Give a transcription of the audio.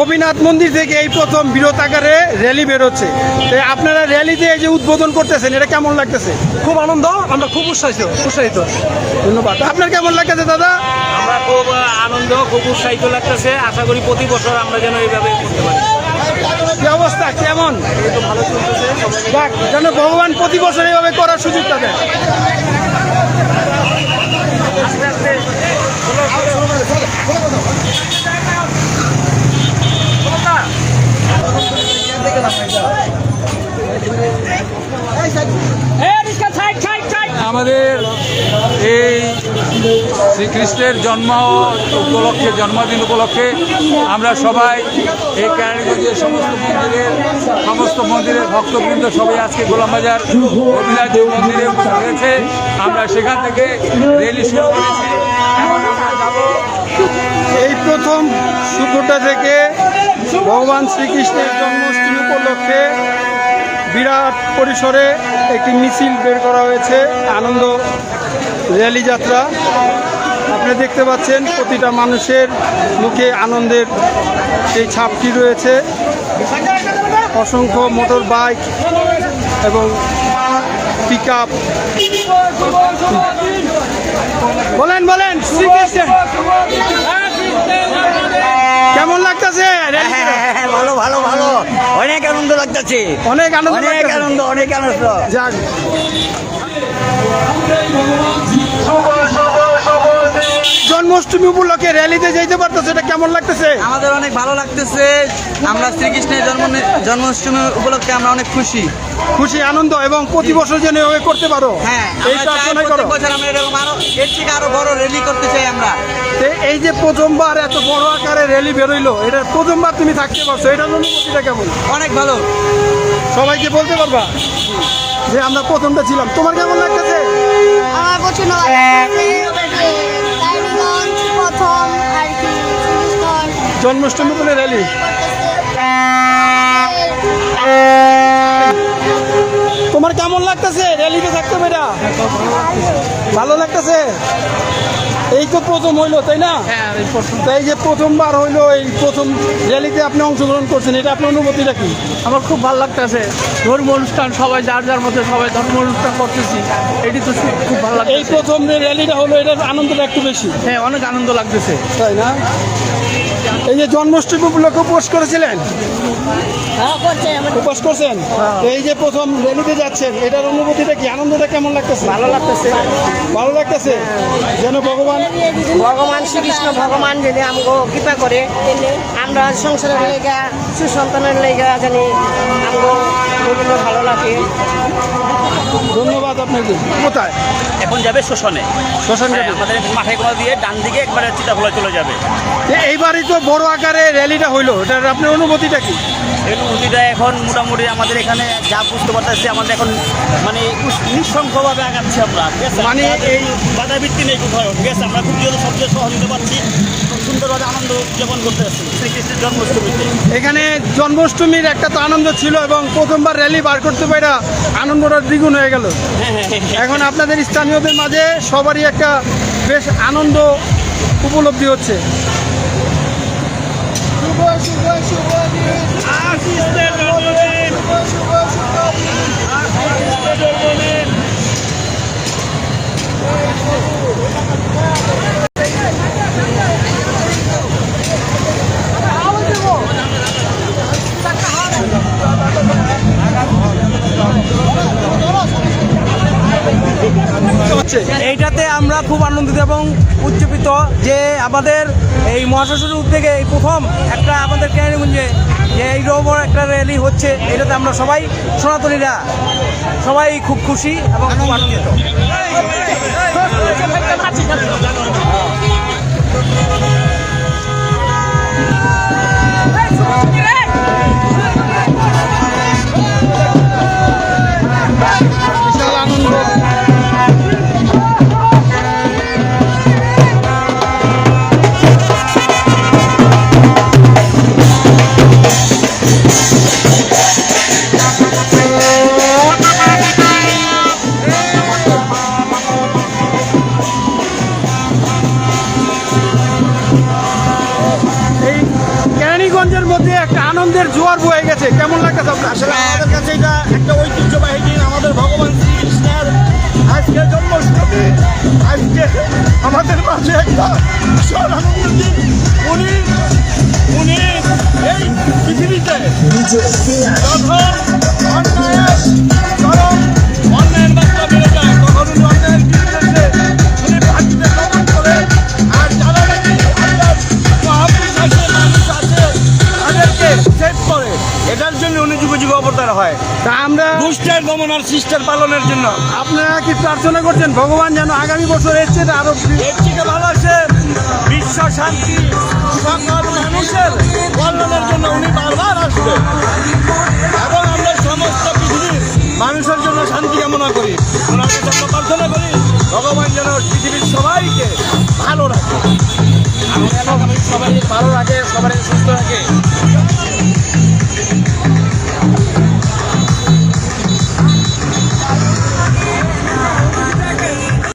গোপীনাথ মন্দির থেকে এই প্রথম বৃহৎ আকারে র্যালি বেরোচ্ছে। তো আপনারা র্যালিতে এই যে উদ্বোধন করতেছেন এটা কেমন লাগতেছে? খুব আনন্দ আমরা খুব উৎসাহিত উৎসাহিত। ধন্যবাদ। আপনার কেমন লাগতেছে দাদা? আমরা খুব আনন্দ খুব উৎসাহিত লাগতেছে। আশা করি প্রতি বছর আমরা যেন এইভাবে করতে পারি। কি অবস্থা? কেমন? ভালো চলতেছে যেন ভগবান প্রতি বছর এইভাবে করার সুযোগটা দেয় আমাদের এই শ্রীকৃষ্ণের জন্ম উপলক্ষে, জন্মদিন উপলক্ষে আমরা সবাই এই কেরানীগঞ্জের সমস্ত মন্দিরের সমস্ত মন্দিরের ভক্তবৃন্দ সবাই আজকে গোলামবাজার অভিলাষ মন্দিরে হয়েছে। আমরা সেখান থেকে রেলি শুরু করেছি। এই প্রথম শুক্রটা থেকে ভগবান শ্রীকৃষ্ণের জন্মাষ্টমী উপলক্ষে বিরাট পরিসরে একটি মিছিল বের করা হয়েছে, আনন্দ র্যালি যাত্রা। আপনি দেখতে পাচ্ছেন প্রতিটা মানুষের মুখে আনন্দের সেই ছাপটি রয়েছে। অসংখ্য মোটর বাইক এবং পিক আপ বলেন বলেন কেমন লাগতেছে? হ্যাঁ, ভালো ভালো ভালো। অনেক আনন্দ লাগতেছে। অনেক আনন্দ অনেক আনন্দ অনেক আনন্দ। যাক। জন্মাষ্টমী উপলক্ষে র্যালিতে যেতে পারতেছে এটা কেমন লাগতেছে? আমাদের অনেক ভালো লাগতেছে। আমরা শ্রীকৃষ্ণের জন্ম জন্মাষ্টমী উপলক্ষে আমরা অনেক খুশি। খুশি আনন্দ এবং প্রতি বছর যেন এভাবে করতে পারো। হ্যাঁ এই আমরা চাই করো। বছর আমরা এরকম আরও এর থেকে আরও বড় র্যালি করতে চাই আমরা। এই যে প্রথমবার এত বড় আকারে র্যালি বেরোইলো এটা প্রথমবার তুমি থাকতে পারছ এটার অনুভূতিটা কেমন? অনেক ভালো। সবাইকে বলতে পারবা? যে আমরা প্রথমটা ছিলাম। তোমার কেমন লাগতেছে? আমার পছন্দ জন্মাষ্টমী বলে র্যালি তোমার কেমন লাগতেছে? র্যালিতে থাকতে মেয়েরা ভালো লাগতেছে? এই তো প্রথম হইল তাই না? তাই এই যে প্রথমবার হইল এই প্রথম র্যালিতে আপনি অংশগ্রহণ করছেন এটা আপনার অনুভূতিটা কি? আমার খুব ভালো লাগতেছে। ধর্ম অনুষ্ঠান সবাই যার যার মধ্যে সবাই ধর্ম অনুষ্ঠান করতেছি এটি তো খুব ভালো এই প্রথম যে র্যালিটা হলো এটার আনন্দটা একটু বেশি। হ্যাঁ অনেক আনন্দ লাগতেছে। তাই না? এই যে জন্মাষ্টমী উপলক্ষে উপোস করেছিলেন? উপোস করছেন? এই যে প্রথম র্যালিতে যাচ্ছেন এটার অনুভূতিটা কি? আনন্দটা কেমন লাগতেছে? ভালো লাগতেছে। ভালো লাগতেছে? যেন ভগবান ভগবান শ্রীকৃষ্ণ ভগবান যদি আমগো কৃপা করে আমরা সংসারের লেগা সুসন্তানের লেগা জানি বিভিন্ন ভালো লাগে। ধন্যবাদ আপনাকে। কোথায়? এখন যাবে শোষণে। শ্মশান হ্যাঁ, ঘাটে। আমাদের মাঠে কোনা দিয়ে ডান দিকে একবারে চিতাখোলা চলে যাবে। এইবারই তো বড় আকারে র্যালিটা হইল। এটার আপনার অনুভূতিটা কি? এই অনুভূতিটা এখন মোটামুটি আমাদের এখানে যা বুঝতে পারতেছি আমাদের এখন মানে নিঃসংখ্যভাবে আগাচ্ছি আমরা মানে এই বাধা ভিত্তি নেই কোথাও ঠিক আছে? আমরা খুব সবচেয়ে সহযোগিতা পাচ্ছি। সুন্দরভাবে আনন্দ উদযাপন করতে আসছি শ্রীকৃষ্ণের জন্মাষ্টমীতে। এখানে জন্মাষ্টমীর একটা তো আনন্দ ছিল এবং প্রথমবার র্যালি বার করতে পারা আনন্দটা দ্বিগুণ হয়ে গেল। এখন আপনাদের স্থানীয়দের মাঝে সবারই একটা বেশ আনন্দ উপলব্ধি হচ্ছে। হচ্ছে এইটাতে আমরা খুব আনন্দিত এবং উজ্জীবিত যে আমাদের এই মহাশাসনের উদ্যোগে এই প্রথম একটা আমাদের কেরানীগঞ্জে যে এই রোবর একটা র্যালি হচ্ছে এটাতে আমরা সবাই সনাতনীরা সবাই খুব খুশি এবং খুব আনন্দিত আনন্দের জোয়ার বয়ে গেছে। কেমন লাগতেছে আপনার? আসলে আমাদের কাছে এটা একটা ঐতিহ্যবাহী দিন আমাদের ভগবান শ্রীকৃষ্ণের আজকে জন্মাষ্টমী। আজকে আমাদের মাঝে একটা বিশাল আনন্দের দিন। উনি উনি এই পৃথিবীতে যখন অন্যায়ের চরম আমরা দুষ্টের দমন আর শিষ্টের পালনের জন্য। আপনারা কি প্রার্থনা করছেন? ভগবান যেন আগামী বছর এর চেয়ে আরও এর থেকে ভালো আছে বিশ্ব শান্তি সকল মানুষের কল্যাণের জন্য উনি বারবার আসবে। এবং আমরা সমস্ত পৃথিবীর মানুষের জন্য শান্তি কামনা করি। ওনার আমরা প্রার্থনা করি ভগবান যেন পৃথিবীর সবাইকে ভালো রাখে। সবাই ভালো রাখে সবাই সুস্থ রাখে।